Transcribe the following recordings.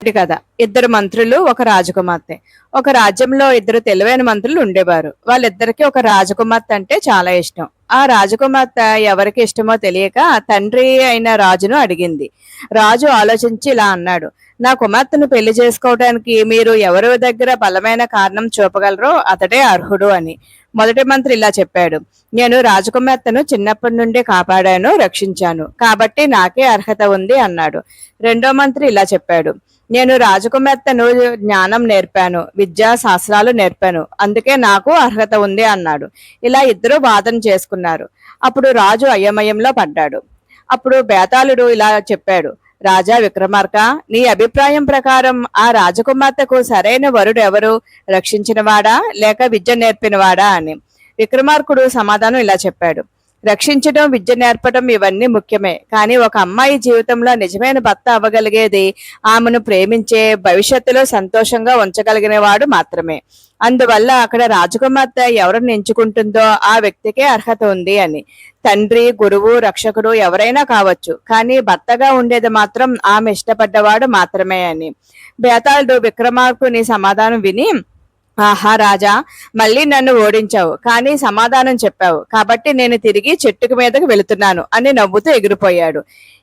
కథ ఇద్దరు మంత్రులు ఒక రాజకుమార్తె. ఒక రాజ్యంలో ఇద్దరు తెలివైన మంత్రులు ఉండేవారు. వాళ్ళిద్దరికి ఒక రాజకుమార్తె అంటే చాలా ఇష్టం. ఆ రాజకుమార్తె ఎవరికి ఇష్టమో తెలియక తండ్రి అయిన రాజును అడిగింది. రాజు ఆలోచించి ఇలా అన్నాడు. నా కుమార్తెను పెళ్ళి చేసుకోవడానికి మీరు ఎవరి దగ్గర బలమైన కారణం చూపగలరో అతడే అర్హుడు అని మొదటి మంత్రి ఇలా చెప్పాడు. నేను రాజకుమార్తెను చిన్నప్పటి నుండి కాపాడాను రక్షించాను. కాబట్టి నాకే అర్హత ఉంది అన్నాడు. రెండో మంత్రి ఇలా చెప్పాడు. నేను రాజకుమార్తెను జ్ఞానం నేర్పాను విద్యా శాస్త్రాలు నేర్పాను. అందుకే నాకు అర్హత ఉంది అన్నాడు. ఇలా ఇద్దరు వాదన చేసుకున్నారు. అప్పుడు రాజు అయోమయంలో పడ్డాడు. అప్పుడు బేతాళుడు ఇలా చెప్పాడు. రాజా విక్రమార్క నీ అభిప్రాయం ప్రకారం ఆ రాజకుమార్తెకు సరైన వరుడు ఎవరు? రక్షించినవాడా? లేక విద్య నేర్పినవాడా? అని. విక్రమార్కుడు సమాధానం ఇలా చెప్పాడు. రక్షించడం విద్య నేర్పడం ఇవన్నీ ముఖ్యమే. కానీ ఒక అమ్మాయి జీవితంలో నిజమైన భర్త అవ్వగలిగేది ఆమెను ప్రేమించే భవిష్యత్తులో సంతోషంగా ఉంచగలిగిన వాడు మాత్రమే. అందువల్ల అక్కడ రాజకుమార్తె ఎవరిని ఎంచుకుంటుందో ఆ వ్యక్తికే అర్హత ఉంది అని. తండ్రి గురువు రక్షకుడు ఎవరైనా కావచ్చు. కానీ భర్తగా ఉండేది మాత్రం ఆమె ఇష్టపడ్డవాడు మాత్రమే అని. బేతాళుడు విక్రమార్కుని సమాధానం విని ఆహా రాజా మళ్ళీ నన్ను ఓడించావు కానీ సమాధానం చెప్పావు. కాబట్టి నేను తిరిగి చెట్టుకు మీదకు వెళుతున్నాను అని నవ్వుతూ ఎగిరిపోయాడు.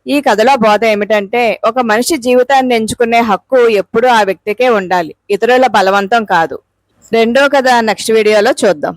ఈ కథలో బోధ ఏమిటంటే ఒక మనిషి జీవితాన్ని ఎంచుకునే హక్కు ఎప్పుడూ ఆ వ్యక్తికే ఉండాలి. ఇతరుల బలవంతం కాదు. రెండో కథ నెక్స్ట్ వీడియోలో చూద్దాం.